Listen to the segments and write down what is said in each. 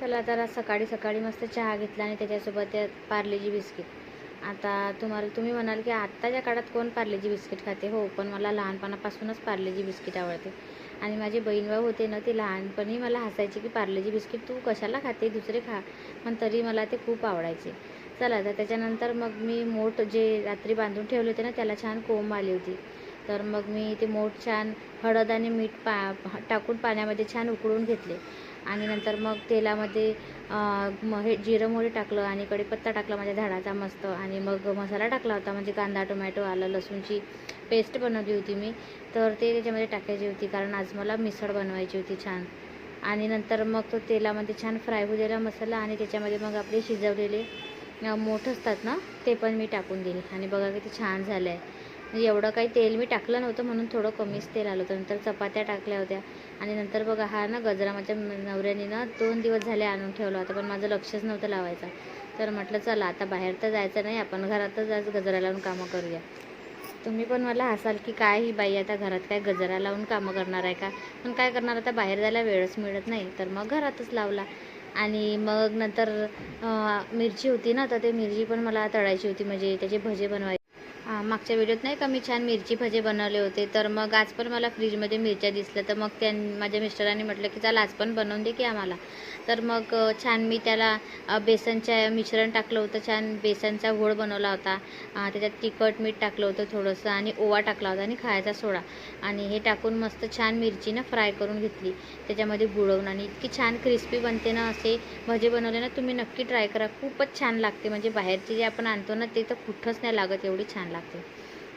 चला तर आज सकाळी सकाळी मस्त चहा घेतला आणि त्याच्यासोबत त्या पार्लेजी बिस्किट. आता तुम्हाला तुम्ही म्हणाल की आत्ताच्या काळात कोण पार्लेजी बिस्किट खाते? हो पण मला लहानपणापासूनच पार्लेजी बिस्किट आवडते. आणि माझी बहीणभाऊ होते ना ते लहानपणी मला हसायचे की पार्लेजी बिस्किट तू कशाला खाते? दुसरे खा. पण तरी मला ते खूप आवडायचे. चला तर त्याच्यानंतर मग मी मोठ जे रात्री बांधून ठेवले होते ना त्याला छान कोंब आली होती. तर मग मी ते मोठ छान हळद आणि मीठ पा टाकून पाण्यामध्ये छान उकळून घेतले. आणि नंतर मग तेलामध्ये म हे जिरं मोहरी टाकलं आणि कढीपत्ता टाकला माझ्या झाडाचा मस्त. आणि मग मसाला टाकला होता म्हणजे कांदा टोमॅटो आलं लसूणची पेस्ट बनवली होती मी. तर ते त्याच्यामध्ये टाकायची होती कारण आज मला मिसळ बनवायची होती छान. आणि नंतर मग तो तेलामध्ये छान फ्राय होऊ दिला मसाला आणि त्याच्यामध्ये मग आपले शिजवलेले मोठ असतात ना ते पण मी टाकून दिले आणि बघा किती छान झालं आहे म्हणजे एवढं काही तेल मी टाकलं नव्हतं म्हणून थोडं कमीच तेल आलं होतं. नंतर चपात्या टाकल्या होत्या. आणि नंतर बघा हा ना गजरा माझ्या नवऱ्याने ना दोन दिवस झाले आणून ठेवला होता पण माझं लक्षच नव्हतं लावायचं. तर म्हटलं चला आता बाहेर तर जायचं नाही आपण घरातच आज गजरा लावून कामं करूया. तुम्ही पण मला हसाल की काय ही बाई आता घरात काय गजरा लावून कामं करणार आहे का? पण काय करणार आता बाहेर जायला वेळच मिळत नाही तर मग घरातच लावला. आणि मग नंतर मिरची होती ना तर ते मिरची पण मला तळायची होती म्हणजे त्याचे भजे बनवायचे. मागच्या व्हिडिओत नाही का मी छान मिरची भजे बनवले होते. तर मग आज पण मला फ्रीजमध्ये मिरच्या दिसल्या. तर मग त्या माझ्या मिस्टरांनी म्हटलं की चला आज पण बनवून दे की आम्हाला. तर मग छान मी त्याला बेसनच्या मिश्रण टाकलं होतं. छान बेसनचा घोळ बनवला होता. त्याच्यात तिखट मीठ टाकलं होतं थोडंसं आणि ओवा टाकला होता आणि खायचा सोडा. आणि हे टाकून मस्त छान मिरची ना फ्राय करून घेतली. त्याच्यामध्ये बुडवून आणि इतकी छान क्रिस्पी बनते ना असे भजे बनवले ना तुम्ही नक्की ट्राय करा. खूपच छान लागते. म्हणजे बाहेरचे जे आपण आणतो ना ते तर कुठंच नाही लागत एवढी छान लागते.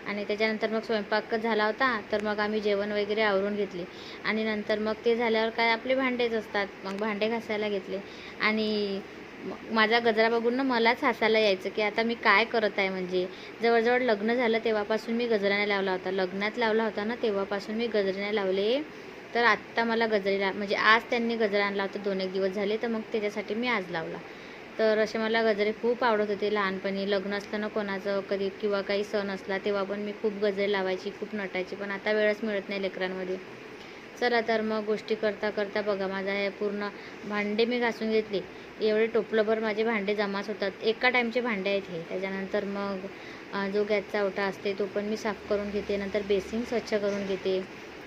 आणि त्याच्यानंतर मग स्वयंपाक झाला होता तर मग आम्ही जेवण वगैरे आवरून घेतले. आणि नंतर मग ते झाल्यावर काय आपले भांडेच असतात मग भांडे घासायला घेतले. आणि माझा गजरा बघून ना मलाच हसायला यायचं की आता मी काय करत आहे म्हणजे. जवळजवळ लग्न झालं तेव्हापासून मी गजरा नाही लावला होता. लग्नात लावला होता ना तेव्हापासून मी गजऱ्याने लावले. तर आत्ता मला गजरे ला म्हणजे आज त्यांनी गजरा आणला होता दोन एक दिवस झाले तर मग त्याच्यासाठी मी आज लावला. तर असे मला गजरे खूप आवडत होते लहानपणी. लग्न असताना ना कोणाचं कधी किंवा काही सण असला तेव्हा पण मी खूप गजरे लावायची खूप नटायची पण आता वेळच मिळत नाही लेकरांमध्ये. चला तर मग गोष्टी करता करता बघा माझा हे पूर्ण भांडे मी घासून घेतले. एवढे टोपलंभर माझे भांडे जमाच होतात. एका टाईमचे भांडे आहेत हे. त्याच्यानंतर मग जो गॅसचा ओटा असते तो पण मी साफ करून घेते. नंतर बेसिंग स्वच्छ करून घेते.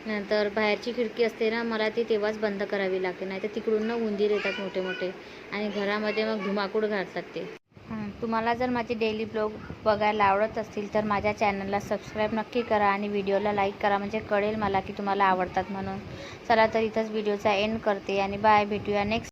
नंतर बाहेरची खिडकी असते ना मला ती तेव्हाच बंद करावी लागते नाही तर तिकडून ना उंदीर येतात मोठे मोठे आणि घरामध्ये मग धुमाकूळ घालतात ते. तुम्हाला जर माझे डेली ब्लॉग बघायला आवडत असतील तर माझ्या चॅनलला सबस्क्राईब नक्की करा आणि व्हिडिओला लाईक करा म्हणजे कळेल मला की तुम्हाला आवडतात म्हणून. चला तर इथंच व्हिडिओचा एंड करते आणि बाय भेटूया नेक्स्ट